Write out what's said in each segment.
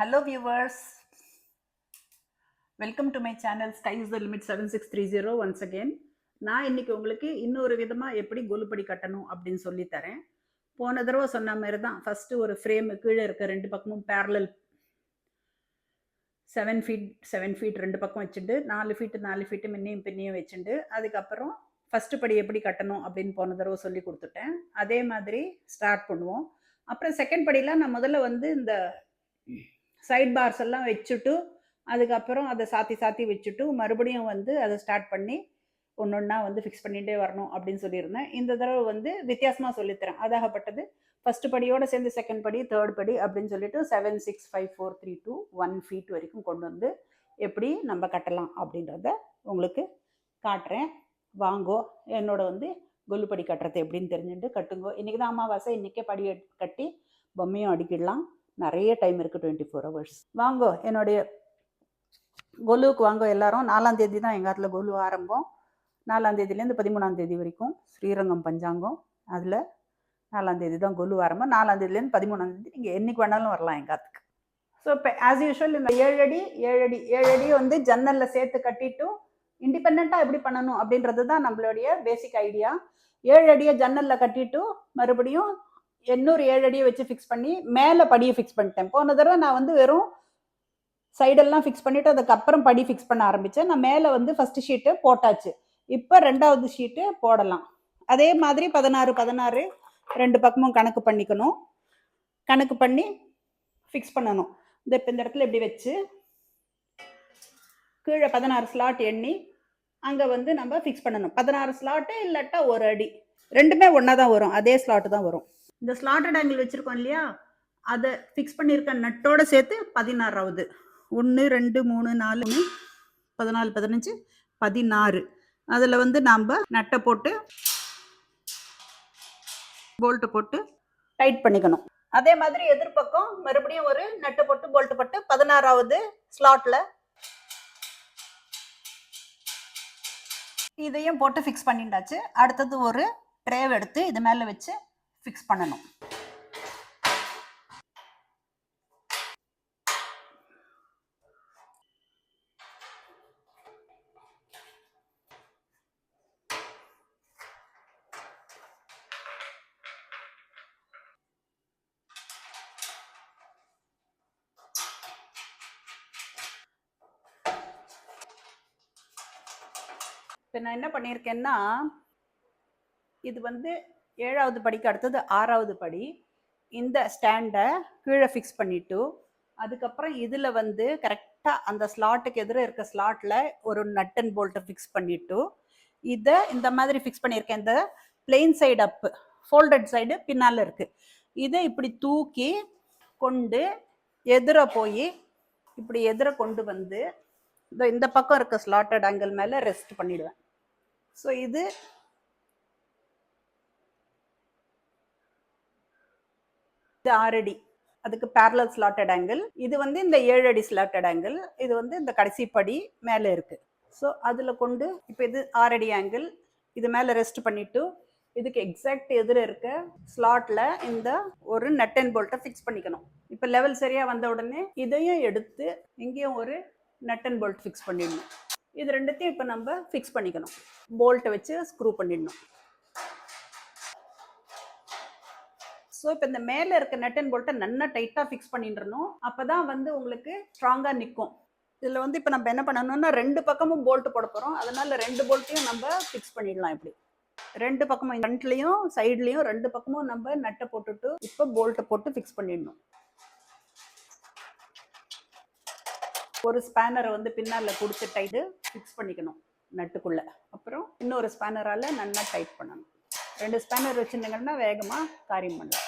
Hello viewers welcome to my channel sky is the limit seven six three zero once again நான் இன்னைக்கு உங்களுக்கு இன்னொரு விதமாக எப்படி கொலுப்படி கட்டணும் அப்படின்னு சொல்லி தரேன். போன தடவை சொன்ன மாதிரி தான் ஃபஸ்ட்டு ஒரு ஃப்ரேமு கீழே இருக்க ரெண்டு பக்கமும் parallel seven feet seven feet ரெண்டு பக்கம் வச்சுட்டு நாலு ஃபீட்டு நாலு ஃபீட்டு முன்னையும் பின்னையும் வச்சுட்டு அதுக்கப்புறம் ஃபஸ்ட்டு படி எப்படி கட்டணும் அப்படின்னு போன தடவை சொல்லி கொடுத்துட்டேன். அதே மாதிரி ஸ்டார்ட் பண்ணுவோம். அப்புறம் செகண்ட் படியெலாம் நான் முதல்ல வந்து இந்த சைட் பார்ஸ் எல்லாம் வச்சுட்டு அதுக்கப்புறம் அதை சாத்தி சாத்தி வச்சுட்டு மறுபடியும் வந்து அதை ஸ்டார்ட் பண்ணி ஒன்று ஒன்றா வந்து ஃபிக்ஸ் பண்ணிகிட்டே வரணும் அப்படின்னு சொல்லியிருந்தேன். இந்த தடவை வந்து வித்தியாசமாக சொல்லித்தரேன். அதாகப்பட்டது ஃபஸ்ட்டு படியோடு சேர்ந்து செகண்ட் படி தேர்ட் படி அப்படின்னு சொல்லிட்டு seven six five four three two one feet வரைக்கும் கொண்டு வந்து எப்படி நம்ம கட்டலாம் அப்படின்றத உங்களுக்கு காட்டுறேன். வாங்கோ என்னோட வந்து கொல்லுப்படி கட்டுறது எப்படின்னு தெரிஞ்சுட்டு கட்டுங்கோ. இன்றைக்கி தான் அமாவாசை இன்றைக்கே படி கட்டி பொம்மையும் அடிக்கிடலாம். நிறைய டைம் இருக்குது டுவெண்ட்டி ஃபோர் ஹவர்ஸ் வாங்கோ என்னுடைய கொலுவுக்கு வாங்க எல்லாரும். நாலாம் தேதி தான் எங்கள் இடத்துல கொலு ஆரம்பம். நாலாம் தேதியிலேருந்து பதிமூணாம் தேதி வரைக்கும் ஸ்ரீரங்கம் பஞ்சாங்கம். அதில் நாலாம் தேதி தான் கொலு ஆரம்பம். நாலாம் தேதியிலேருந்து பதிமூணாம் தேதி நீங்கள் என்றைக்கு வேணாலும் வரலாம் எங்கள் ஆத்துக்கு. ஸோ இப்போ ஆஸ் யூஷுவல் இந்த ஏழு அடி ஏழு அடி ஏழு அடி வந்து ஜன்னலில் சேர்த்து கட்டிட்டும் இண்டிபெண்ட்டாக எப்படி பண்ணணும் அப்படின்றது தான் நம்மளுடைய பேசிக் ஐடியா ஏழு அடியை ஜன்னலில் கட்டிட்டு மறுபடியும் எண்ணூறு ஏழு அடியை வச்சு ஃபிக்ஸ் பண்ணி மேலே படியை ஃபிக்ஸ் பண்ணிட்டேன். போன தடவை நான் வந்து வெறும் சைடெல்லாம் ஃபிக்ஸ் பண்ணிவிட்டு அதுக்கப்புறம் படி ஃபிக்ஸ் பண்ண ஆரம்பித்தேன் நான் மேலே வந்து ஃபஸ்ட்டு ஷீட்டு போட்டாச்சு. இப்போ ரெண்டாவது ஷீட்டு போடலாம். அதே மாதிரி பதினாறு பதினாறு ரெண்டு பக்கமும் கணக்கு பண்ணிக்கணும். கணக்கு பண்ணி ஃபிக்ஸ் பண்ணணும். இந்த இப்போ இந்த இடத்துல இப்படி வச்சு கீழே பதினாறு ஸ்லாட் எண்ணி அங்கே வந்து நம்ம ஃபிக்ஸ் பண்ணணும். பதினாறு ஸ்லாட்டு இல்லாட்டா ஒரு அடி. ரெண்டுமே ஒன்றா தான் வரும். அதே ஸ்லாட்டு தான் வரும். இந்த ஸ்லாட்டட் ஆங்கிள் வச்சுருக்கோம் இல்லையா? அதை ஃபிக்ஸ் பண்ணியிருக்க நட்டோட சேர்த்து பதினாறாவது. ஒன்று ரெண்டு மூணு நாலு பதினாலு பதினஞ்சு பதினாறு. அதில் வந்து நாம் நட்டை போட்டு போல்ட்டு போட்டு டைட் பண்ணிக்கணும். அதே மாதிரி எதிர்பக்கம் மறுபடியும் ஒரு நட்டு போட்டு போல்ட்டு போட்டு பதினாறாவது ஸ்லாட்ல இதையும் போட்டு ஃபிக்ஸ் பண்ணிட்டாச்சு. அடுத்தது ஒரு ட்ரேவ் எடுத்து இது மேலே வச்சு ஃபிக்ஸ் பண்ணணும். இப்போ நான் என்ன பண்ணியிருக்கேன்னா இது வந்து ஏழாவது படிக்கு அடுத்தது ஆறாவது படி. இந்த ஸ்டாண்டை கீழே ஃபிக்ஸ் பண்ணிட்டு அதுக்கப்புறம் இதில் வந்து கரெக்டாக அந்த ஸ்லாட்டுக்கு எதிராக இருக்க ஸ்லாட்டில் ஒரு நட் அண்ட் போல்ட்டை ஃபிக்ஸ் பண்ணிவிட்டு இதை இந்த மாதிரி ஃபிக்ஸ் பண்ணியிருக்கேன். இந்த plain side up folded side பின்னால் இருக்குது இதை இப்படி தூக்கி கொண்டு எதிர போய் இப்படி எதிர கொண்டு வந்து இந்த இந்த பக்கம் இருக்க ஸ்லாட்டட் ஆங்கிள் மேலே ரெஸ்ட் பண்ணிடுவேன். ஸோ இது இது ஆறடி அதுக்கு பேரலல் ஸ்லாட்டட் ஆங்கிள் இது வந்து இந்த ஏழு அடி ஸ்லாட்டட் ஆங்கிள் இது வந்து இந்த கடைசி படி மேலே இருக்குது ஸோ அதில் கொண்டு இப்போ இது ஆறடி ஆங்கிள் இது மேலே ரெஸ்ட் பண்ணிவிட்டு இதுக்கு எக்ஸாக்ட் எதிர இருக்க ஸ்லாட்டில் இந்த ஒரு நட் அண்ட் போல்ட்டை ஃபிக்ஸ் பண்ணிக்கணும். இப்போ லெவல் சரியாக வந்த உடனே இதையும் எடுத்து இங்கேயும் ஒரு நட் அண்ட் போல்ட் ஃபிக்ஸ் பண்ணிடணும். இது ரெண்டுத்தையும் இப்போ நம்ம ஃபிக்ஸ் பண்ணிக்கணும். போல்ட்டை வச்சு ஸ்க்ரூ பண்ணிடணும். ஸோ இப்போ இந்த மேலே இருக்க நட் அண்ட் போல்ட்டை நல்லா டைட்டாக ஃபிக்ஸ் பண்ணிடணும் அப்போ தான் வந்து உங்களுக்கு ஸ்ட்ராங்காக நிற்கும் இதில் வந்து இப்போ நம்ம என்ன பண்ணணும்னா ரெண்டு பக்கமும் போல்ட்டு போட போகிறோம் அதனால் ரெண்டு போல்ட்டையும் நம்ம ஃபிக்ஸ் பண்ணிடலாம் இப்படி. ரெண்டு பக்கமும் ஃப்ரண்ட்லேயும் சைட்லேயும் ரெண்டு பக்கமும் நம்ம நட்டை போட்டுட்டு இப்போ போல்ட்டை போட்டு ஃபிக்ஸ் பண்ணிடணும். ஒரு ஸ்பேனரை வந்து பின்னால் கொடுத்து டைட்டு ஃபிக்ஸ் பண்ணிக்கணும் நட்டுக்குள்ளே அப்புறம் இன்னொரு ஸ்பேனரால் நல்லா டைட் பண்ணணும். ரெண்டு ஸ்பேனர் வச்சுருந்தீங்கன்னா வேகமாக காரியம் பண்ணலாம்.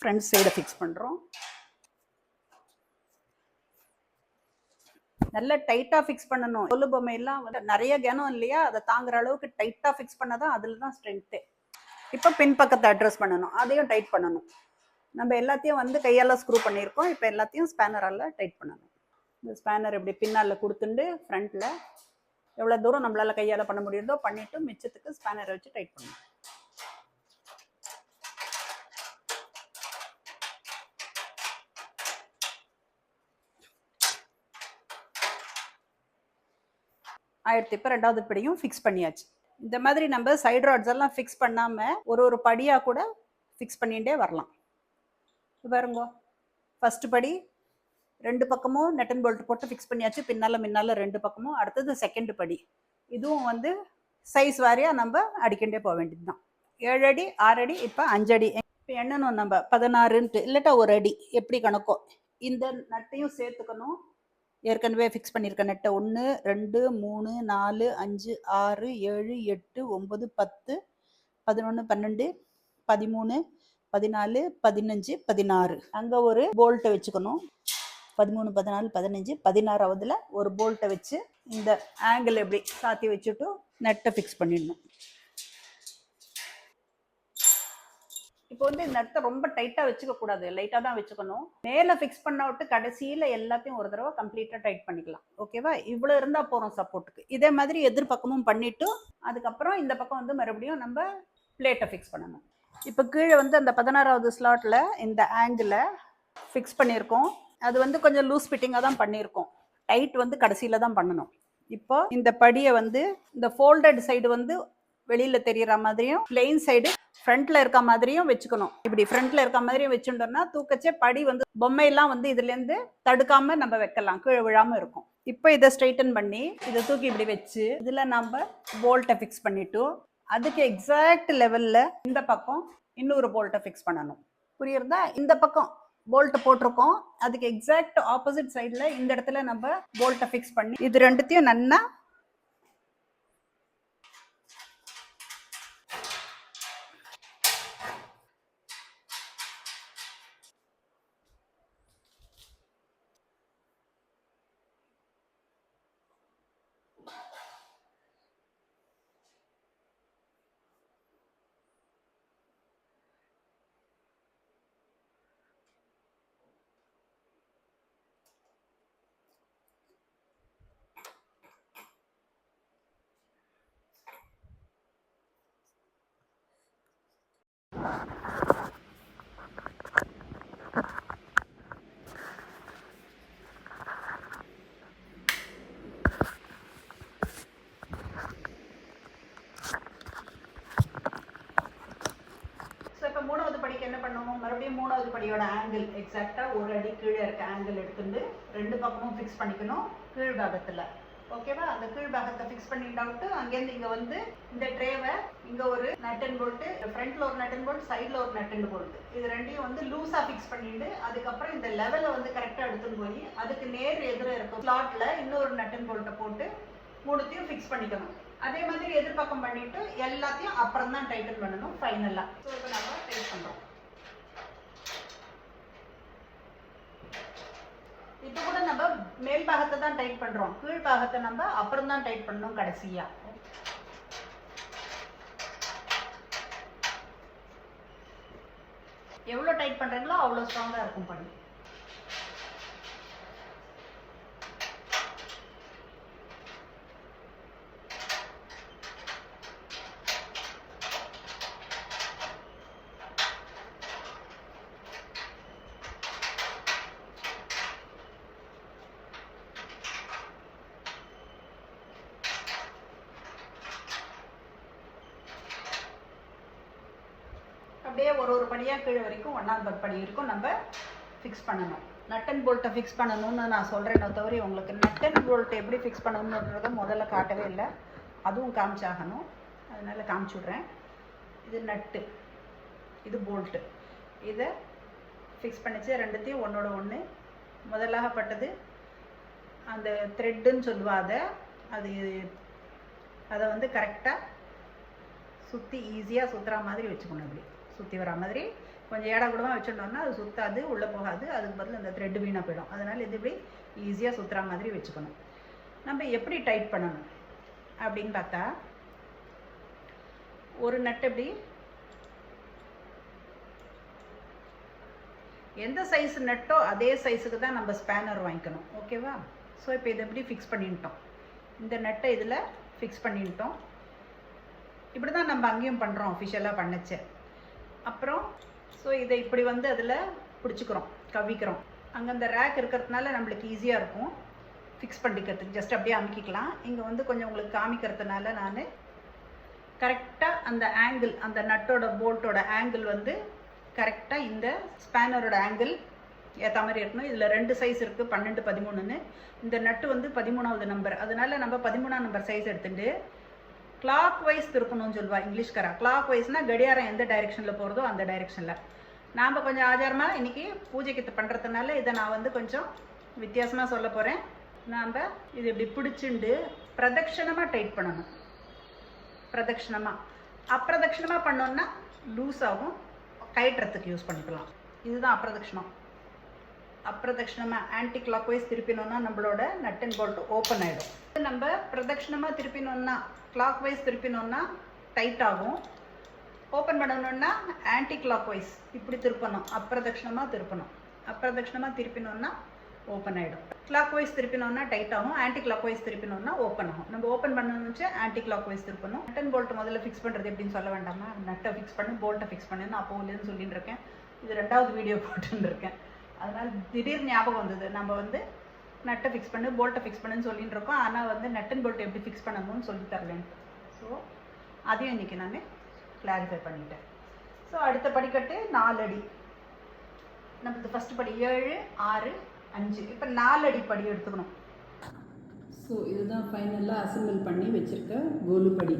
ஃப்ரண்ட் சைடை ஃபிக்ஸ் பண்ணுறோம் நல்ல டைட்டாக ஃபிக்ஸ் பண்ணணும். கொல்லு பொம்மையெல்லாம் வந்து நிறைய கனம் இல்லையா? அதை தாங்குற அளவுக்கு டைட்டாக ஃபிக்ஸ் பண்ணாதான் அதில் தான் ஸ்ட்ரென்த்து இப்போ பின்பக்கத்தை அட்ரஸ் பண்ணணும். அதையும் டைட் பண்ணணும். நம்ம எல்லாத்தையும் வந்து கையால் ஸ்க்ரூ பண்ணியிருக்கோம். இப்போ எல்லாத்தையும் ஸ்பேனரால் டைட் பண்ணணும். இந்த ஸ்பேனர் இப்படி பின்னால் கொடுத்துட்டு ஃப்ரண்ட்டில் எவ்வளோ தூரம் நம்மளால் கையால் பண்ண முடியுதோ பண்ணிவிட்டு மிச்சத்துக்கு ஸ்பேனரை வச்சு டைட் பண்ணணும். ஆயிரத்தி இப்போ ரெண்டாவது படியும் ஃபிக்ஸ் பண்ணியாச்சு. இந்த மாதிரி நம்ம சைடு ராட்ஸ் எல்லாம் ஃபிக்ஸ் பண்ணாமல் ஒரு ஒரு படியாக கூட ஃபிக்ஸ் பண்ணிகிட்டே வரலாம். பாருங்க. ஃபஸ்ட்டு படி ரெண்டு பக்கமும் நெட் அண்ட் போல்ட் போட்டு ஃபிக்ஸ் பண்ணியாச்சு. பின்னால் முன்னால் ரெண்டு பக்கமும். அடுத்தது செகண்ட் படி. இதுவும் வந்து சைஸ் வாரியாக நம்ம அடிக்கண்டே போக வேண்டியது தான் ஏழு அடி ஆறு அடி இப்போ அஞ்சடி இப்போ எண்ணணும் நம்ம? பதினாறுன்ட்டு. இல்லாட்டா ஒரு அடி. எப்படி கணக்கோ? இந்த நட்டையும் சேர்த்துக்கணும். ஏற்கனவே ஃபிக்ஸ் பண்ணியிருக்க நெட்டை ஒன்று ரெண்டு மூணு நாலு அஞ்சு ஆறு ஏழு எட்டு ஒம்பது பத்து பதினொன்று பன்னெண்டு பதிமூணு பதினாலு பதினஞ்சு பதினாறு. அங்கே ஒரு போல்ட்டை வச்சுக்கணும். பதிமூணு பதினாலு பதினஞ்சு பதினாறாவதுல ஒரு போல்ட்டை வச்சு இந்த ஆங்கிள் எப்படி சாத்தி வச்சுட்டு நெட்டை ஃபிக்ஸ் பண்ணிடணும். இப்போ வந்து இந்த இடத்த ரொம்ப டைட்டாக வச்சுக்க கூடாது. லைட்டாக தான் வச்சுக்கணும். மேலே ஃபிக்ஸ் பண்ண விட்டு கடைசியில் எல்லாத்தையும் ஒரு தடவை கம்ப்ளீட்டாக டைட் பண்ணிக்கலாம். ஓகேவா இவ்வளோ இருந்தால் போகிறோம் சப்போர்ட்டுக்கு இதே மாதிரி எதிர்பக்கமும் பண்ணிவிட்டு அதுக்கப்புறம் இந்த பக்கம் வந்து மறுபடியும் நம்ம பிளேட்டை ஃபிக்ஸ் பண்ணணும். இப்போ கீழே வந்து அந்த பதினாறாவது ஸ்லாட்டில் இந்த ஆங்கிளை ஃபிக்ஸ் பண்ணியிருக்கோம். அது வந்து கொஞ்சம் லூஸ் ஃபிட்டிங்காக தான் பண்ணியிருக்கோம். டைட் வந்து கடைசியில் தான் பண்ணணும். இப்போ இந்த படியை வந்து இந்த ஃபோல்டட் சைடு வந்து வெளியில் தெரியற மாதிரியும் பிளெயின் சைடு ஃப்ரண்ட்ல இருக்க மாதிரியும் வச்சுக்கணும். இப்படி ஃப்ரண்ட்ல இருக்க மாதிரியும் வச்சுட்டோம்னா தூக்கச்சே படி வந்து பொம்மையெல்லாம் வந்து இதுலேருந்து தடுக்காம நம்ம வைக்கலாம். கீழே விழாம இருக்கும். இப்போ இதை ஸ்ட்ரைட்டன் பண்ணி இதை தூக்கி இப்படி வச்சு இதில் நம்ம போல்ட்டை ஃபிக்ஸ் பண்ணிட்டு அதுக்கு எக்ஸாக்ட் லெவலில் இந்த பக்கம் இன்னொரு போல்ட்டை ஃபிக்ஸ் பண்ணணும். புரியுறதா? இந்த பக்கம் போல்ட்டை போட்டிருக்கோம். அதுக்கு எக்ஸாக்ட் ஆப்போசிட் சைடில் இந்த இடத்துல நம்ம போல்ட்டை ஃபிக்ஸ் பண்ணி இது ரெண்டுத்தையும் நல்லா ஸோ இப்போ மூணாவது படிக்கு என்ன பண்ணணும் மறுபடியும் இதோட ஆங்கிள் எக்ஸாக்டாக ஒரு அடி கீழே இருக்க ஆங்கிள் எடுத்துட்டு ரெண்டு பக்கமும் ஃபிக்ஸ் பண்ணிக்கணும் கீழ் பாகத்தில் ஓகேவா அந்த கீழ் பாகத்தை ஃபிக்ஸ் பண்ணிட்டாவிட்டு அங்கேருந்து இங்கே வந்து இந்த ட்ரேவை இங்கே ஒரு நட்டன் அண்ட் போல்ட்டு ஃப்ரண்ட்டில் ஒரு நட்டன் அண்ட் போல்ட் சைடில் ஒரு நட்டன் அண்ட் போல்ட்டு இது ரெண்டையும் வந்து லூஸாக ஃபிக்ஸ் பண்ணிட்டு அதுக்கப்புறம் இந்த லெவலை வந்து கரெக்டாக எடுத்துன்னு போய் அதுக்கு நேர் எதிர இருக்கும் ஸ்லாட்டில் இன்னொரு நட் அண்ட் போல்ட்டை போட்டு மூணுத்தையும் ஃபிக்ஸ் பண்ணிக்கணும். அதே மாதிரி எதிர்பக்கம் பண்ணிட்டு எல்லாத்தையும் அப்புறம் தான் டைட்டன் பண்ணணும் ஃபைனலாக ஸோ இப்போ நம்ம டைட் பண்ணுறோம் இப்போ கூட நம்ம மேல் பாகத்தை தான் டைட் பண்ணுறோம் கீழ் பாகத்தை நம்ம அப்புறம் தான் டைட் பண்ணணும் கடைசியாக எவ்வளோ டைட் பண்ணுறீங்களோ அவ்வளோ ஸ்ட்ராங்காக இருக்கும் பண்ணி அப்படியே ஒரு ஒரு படியாக கீழே வரைக்கும் ஒன்றாம் படி வரைக்கும் நம்ம ஃபிக்ஸ் பண்ணணும். நட் அண்ட் போல்ட்டை ஃபிக்ஸ் பண்ணணும்னு நான் சொல்கிறேன் தவிர உங்களுக்கு நட் அண்ட் போல்ட்டை எப்படி ஃபிக்ஸ் பண்ணணுன்றத முதல்ல காட்டவே இல்லை. அதுவும் காமிச்சாகணும். அதனால் காமிச்சுட்றேன் இது நட்டு இது போல்ட்டு இதை ஃபிக்ஸ் பண்ணிச்சு. ரெண்டுத்தையும் ஒன்றோட ஒன்று முதலாகப்பட்டது அந்த த்ரெட்டுன்னு சொல்லுவா அதை. அது அதை வந்து கரெக்டாக சுற்றி ஈஸியாக சுற்றுற மாதிரி வச்சுக்கணும் அப்படி. சுற்றி வர மாதிரி கொஞ்சம் ஏடா கூடமாக வச்சுட்டோம்னா அது சுற்றாது உள்ளே போகாது. அதுக்கு பதில் அந்த த்ரெட் வீணாக போயிடும். அதனால் இது இப்படி ஈஸியாக சுற்றுற மாதிரி வச்சுக்கணும். நம்ம எப்படி டைட் பண்ணணும் அப்படின்னு பார்த்தா ஒரு நட்டு இப்படி எந்த சைஸ் நட்டோ அதே சைஸுக்கு தான் நம்ம ஸ்பேனர் வாங்கிக்கணும். ஓகேவா ஸோ இப்போ இதை எப்படி ஃபிக்ஸ் பண்ணிட்டோம்? இந்த நட்டை இதில் ஃபிக்ஸ் பண்ணிட்டோம். இப்படி தான் நம்ம அங்கேயும் பண்ணுறோம் அஃபிஷியலாக பண்ணச்சேன் அப்புறம் ஸோ இதை இப்படி வந்து அதில் பிடிச்சிக்கிறோம் கவிக்கிறோம் அங்கே அந்த ரேக் இருக்கிறதுனால நம்மளுக்கு ஈஸியாக இருக்கும். ஃபிக்ஸ் பண்ணிக்கிறதுக்கு ஜஸ்ட் அப்படியே அமுக்கிக்கலாம். இங்கே வந்து கொஞ்சம் உங்களுக்கு காமிக்கிறதுனால நான் கரெக்டாக அந்த ஆங்கிள் அந்த நட்டோட போல்ட்டோட ஆங்கிள் வந்து கரெக்டாக இந்த ஸ்பேனரோட ஆங்கிள் ஏற்ற மாதிரி இருக்கணும். இதில் ரெண்டு சைஸ் இருக்குது பன்னெண்டு பதிமூணுன்னு. இந்த நட்டு வந்து பதிமூணாவது நம்பர் அதனால நம்ம பதிமூணாம் நம்பர் சைஸ் எடுத்துட்டு கிளாக் வைஸ் திருப்பணும்னு சொல்லுவா இங்கிலீஷ்காரா. கிளாக் வைஸ்னால் கடியாரம் எந்த டைரெக்ஷனில் போகிறதோ அந்த டைரெக்ஷனில் நாம் கொஞ்சம் ஆச்சாரமாக இன்றைக்கி பூஜைக்கு பண்ணுறதுனால இதை நான் வந்து கொஞ்சம் வித்தியாசமாக சொல்ல போகிறேன் நாம் இது இப்படி பிடிச்சிண்டு பிரதட்சணமாக டைட் பண்ணணும். பிரதட்சணமாக அப்பிரதட்சணமாக பண்ணோன்னா லூஸ் ஆகும் கயட்டுறதுக்கு யூஸ் பண்ணிக்கலாம். இதுதான் அப்பிரதட்சணம். அப்பிரதட்சணமாக ஆன்டி கிளாக் வைஸ் திருப்பினோன்னா நம்மளோட நட் அண்ட் போல்ட் ஓப்பன் ஆகிடும் நம்ம பிரதட்சிணமாக திருப்பினோம்னா கிளாக் வைஸ் திருப்பினோம்னா டைட் ஆகும். ஓப்பன் பண்ணணும்னா ஆன்டி கிளாக் வைஸ் இப்படி திருப்பணும். அப்பிரதட்சிணமாக திருப்பணும். அப்பிரதட்சிணமாக திருப்பினோம்னா ஓப்பன் ஆகிடும் கிளாக் வைஸ் திருப்பினோம்னா டைட் ஆகும். ஆன்டி கிளாக் வைஸ் திருப்பினோம்னா ஓப்பன் ஆகும். நம்ம ஓப்பன் பண்ணணும்னு ஆன்டி கிளாக் வைஸ் திருப்பணும். நட் அண்ட் போல்ட் முதல்ல ஃபிக்ஸ் பண்ணுறது எப்படின்னு சொல்ல வேண்டாமா? நட்டை ஃபிக்ஸ் பண்ணி போல்ட்டை ஃபிக்ஸ் பண்ணி நான் அப்போலேருந்து சொல்லிட்டு இருக்கேன். இது ரெண்டாவது வீடியோ போட்டுன்னு இருக்கேன். அதனால் திடீர் ஞாபகம் வந்தது. நம்ம வந்து நட்டை ஃபிக்ஸ் பண்ணு போல்ட்டை ஃபிக்ஸ் பண்ணுன்னு சொல்லிட்டு இருக்கோம். ஆனால் வந்து நட் அண்ட் போல்ட் எப்படி ஃபிக்ஸ் பண்ணணும்னு சொல்லி தரலேன் ஸோ அதையும் இன்றைக்கி நான் கிளாரிஃபை பண்ணிட்டேன். ஸோ அடுத்த படிக்கட்டு நாலு அடி நமக்கு ஃபஸ்ட்டு படி ஏழு ஆறு அஞ்சு. இப்போ நாலு அடி படி எடுத்துக்கணும். ஸோ இதுதான் ஃபைனலாக அசம்பிள் பண்ணி வச்சுருக்க கோலு படி.